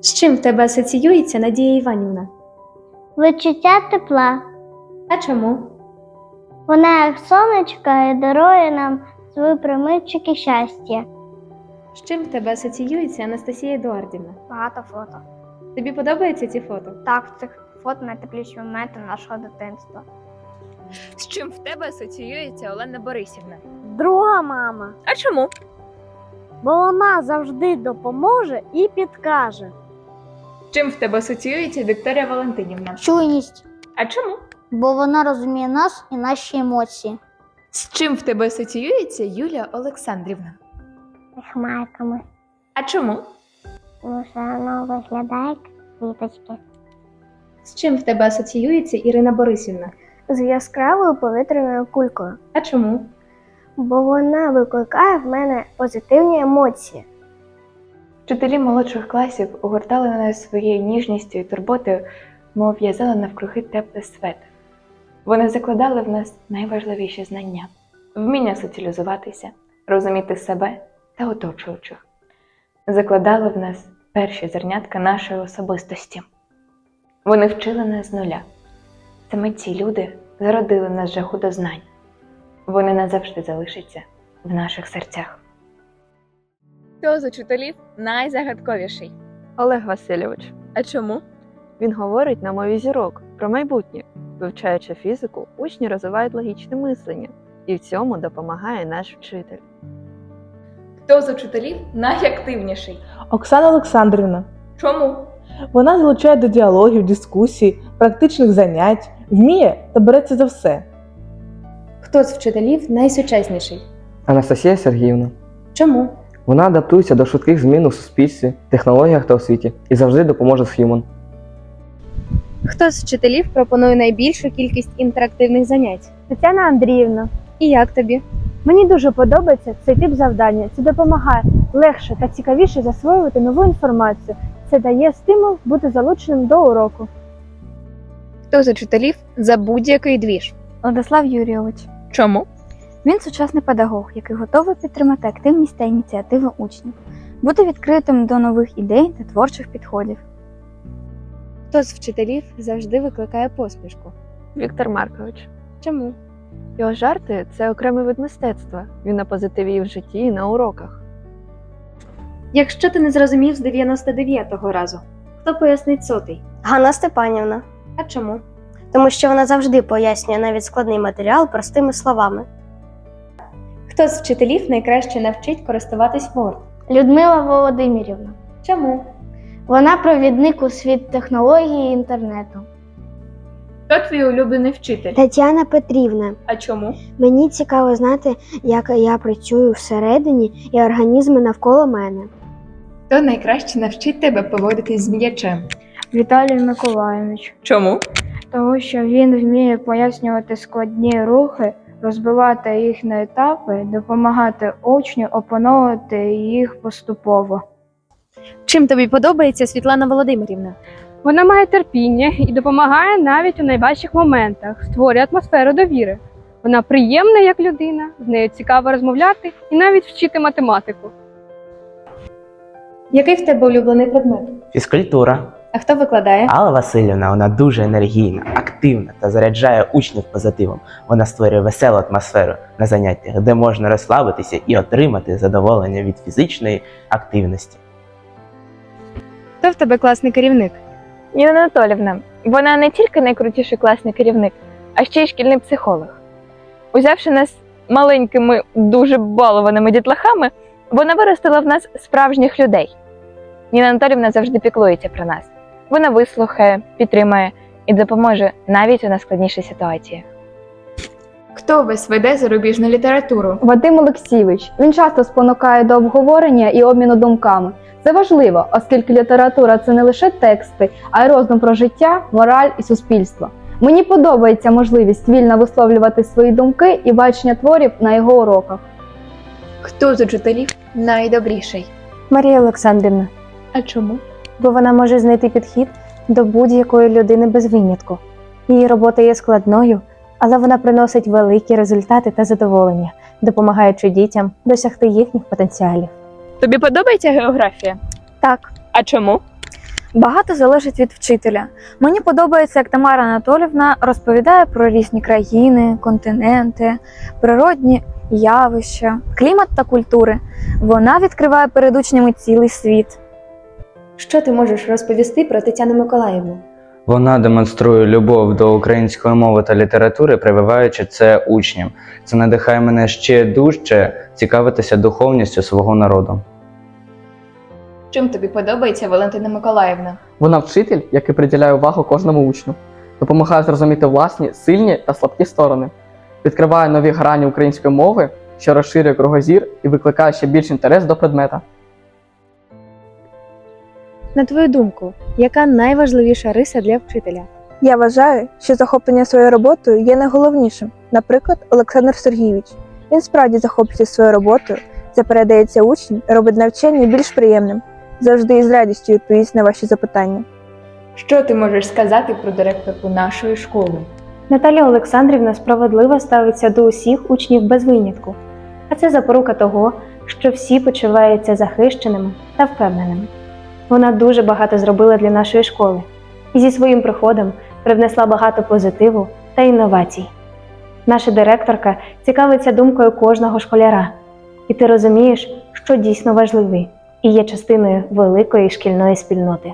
З чим в тебе асоціюється Надія Іванівна? Відчуття тепла. А чому? Вона як сонечко і дарує нам свої примитчики щастя. З чим в тебе асоціюється Анастасія Едуардівна? Багато фото. Тобі подобаються ці фото? Так, в цих фото найтепліші моменти нашого дитинства. З чим в тебе асоціюється Олена Борисівна? Друга мама, А чому? Бо вона завжди допоможе і підкаже. Чим в тебе асоціюється Вікторія Валентинівна? Чуйність, А чому? бо вона розуміє нас і наші емоції. З чим в тебе асоціюється Юлія Олександрівна? Хмарками. А чому? Тому що вона виглядає як квіточки. З чим в тебе асоціюється Ірина Борисівна? З яскравою повітряною кулькою, А чому? Бо вона викликає в мене позитивні емоції. Вчителі молодших класів огортали нас своєю ніжністю і турботою, мов в'язали навкруги теплий светр. Вони закладали в нас найважливіші знання вміння соціалізуватися, розуміти себе та оточуючих. Закладали в нас перші зернятка нашої особистості. Вони вчили нас з нуля. Саме ці люди зародили нас жаху до знань. Вони назавжди залишаться в наших серцях. Хто з учителів найзагадковіший? Олег Васильович. А чому? Він говорить на мові зірок про майбутнє. Вивчаючи фізику, учні розвивають логічне мислення, і в цьому допомагає наш вчитель. Хто з учителів найактивніший? Оксана Олександрівна. Чому? Вона залучає до діалогів, дискусій, практичних занять, вміє та береться за все. Хто з вчителів найсучасніший? Анастасія Сергіївна. Чому? Вона адаптується до швидких змін у суспільстві, технологіях та освіті і завжди допоможе з Human. Хто з вчителів пропонує найбільшу кількість інтерактивних занять? Тетяна Андріївна, І як тобі? мені дуже подобається цей тип завдання. Це допомагає легше та цікавіше засвоювати нову інформацію. Це дає стимул бути залученим до уроку. Хто з учителів за будь-який двіж? Владислав Юрійович. Чому? Він сучасний педагог, який готовий підтримати активність та ініціативи учнів, бути відкритим до нових ідей та творчих підходів. Хто з вчителів завжди викликає посмішку? Віктор Маркович. Чому? Його жарти це окремий вид мистецтва. Він на позитиві і в житті, і на уроках. Якщо ти не зрозумів з 99-го разу, хто пояснить сотий? Ганна Степанівна, А чому? Тому що вона завжди пояснює навіть складний матеріал простими словами. Хто з вчителів найкраще навчить користуватись Word? Людмила Володимирівна. Чому? Вона провідник у світ технології і інтернету. Хто твій улюблений вчитель? Тетяна Петрівна, А чому? мені цікаво знати, як я працюю всередині і організми навколо мене. Хто найкраще навчить тебе поводитись з м'ячем? Віталій Миколайович, Чому? Тому що він вміє пояснювати складні рухи, розбивати їх на етапи, допомагати учню опановувати їх поступово. Чим тобі подобається Світлана Володимирівна? Вона має терпіння і допомагає навіть у найважчих моментах, створює атмосферу довіри. Вона приємна як людина, з нею цікаво розмовляти і навіть вчити математику. Який в тебе улюблений предмет? Фізкультура. А хто викладає? Алла Васильівна, вона дуже енергійна, активна та заряджає учнів позитивом. Вона створює веселу атмосферу на заняттях, де можна розслабитися і отримати задоволення від фізичної активності. Хто в тебе класний керівник? Ніна Анатолівна. Вона не тільки найкрутіший класний керівник, а ще й шкільний психолог. Узявши нас маленькими, дуже балованими дітлахами, вона виростила в нас справжніх людей. Ніна Анатолівна завжди піклується про нас. Вона вислухає, підтримає і допоможе навіть у найскладнішій ситуації. Хто весь веде зарубіжну літературу? Вадим Олексійович. Він часто спонукає до обговорення і обміну думками. Це важливо, оскільки література це не лише тексти, а й роздум про життя, мораль і суспільство. Мені подобається можливість вільно висловлювати свої думки і бачення творів на його уроках. Хто з учителів найдобріший? Марія Олександрівна. А чому? Бо вона може знайти підхід до будь-якої людини без винятку. Її робота є складною, але вона приносить великі результати та задоволення, допомагаючи дітям досягти їхніх потенціалів. Тобі подобається географія? Так, А чому? Багато залежить від вчителя. Мені подобається, як Тамара Анатолівна розповідає про різні країни, континенти, природні явища, клімат та культури. Вона відкриває перед учнями цілий світ. Що ти можеш розповісти про Тетяну Миколаївну? Вона демонструє любов до української мови та літератури, прививаючи це учням. Це надихає мене ще дужче цікавитися духовністю свого народу. Чим тобі подобається Валентина Миколаївна? Вона вчитель, який приділяє увагу кожному учню, допомагає зрозуміти власні сильні та слабкі сторони, відкриває нові грані української мови, що розширює кругозір і викликає ще більш інтерес до предмета. На твою думку, яка найважливіша риса для вчителя? Я вважаю, що захоплення своєю роботою є найголовнішим. Наприклад, Олександр Сергійович. Він справді захоплюється своєю роботою, це передається учням робить навчання більш приємним. Завжди із радістю відповість на ваші запитання. Що ти можеш сказати про директорку нашої школи? Наталя Олександрівна справедливо ставиться до усіх учнів без винятку, а це запорука того, що всі почуваються захищеними та впевненими. Вона дуже багато зробила для нашої школи і зі своїм приходом привнесла багато позитиву та інновацій. Наша директорка цікавиться думкою кожного школяра, і ти розумієш, що дійсно важливий і є частиною великої шкільної спільноти.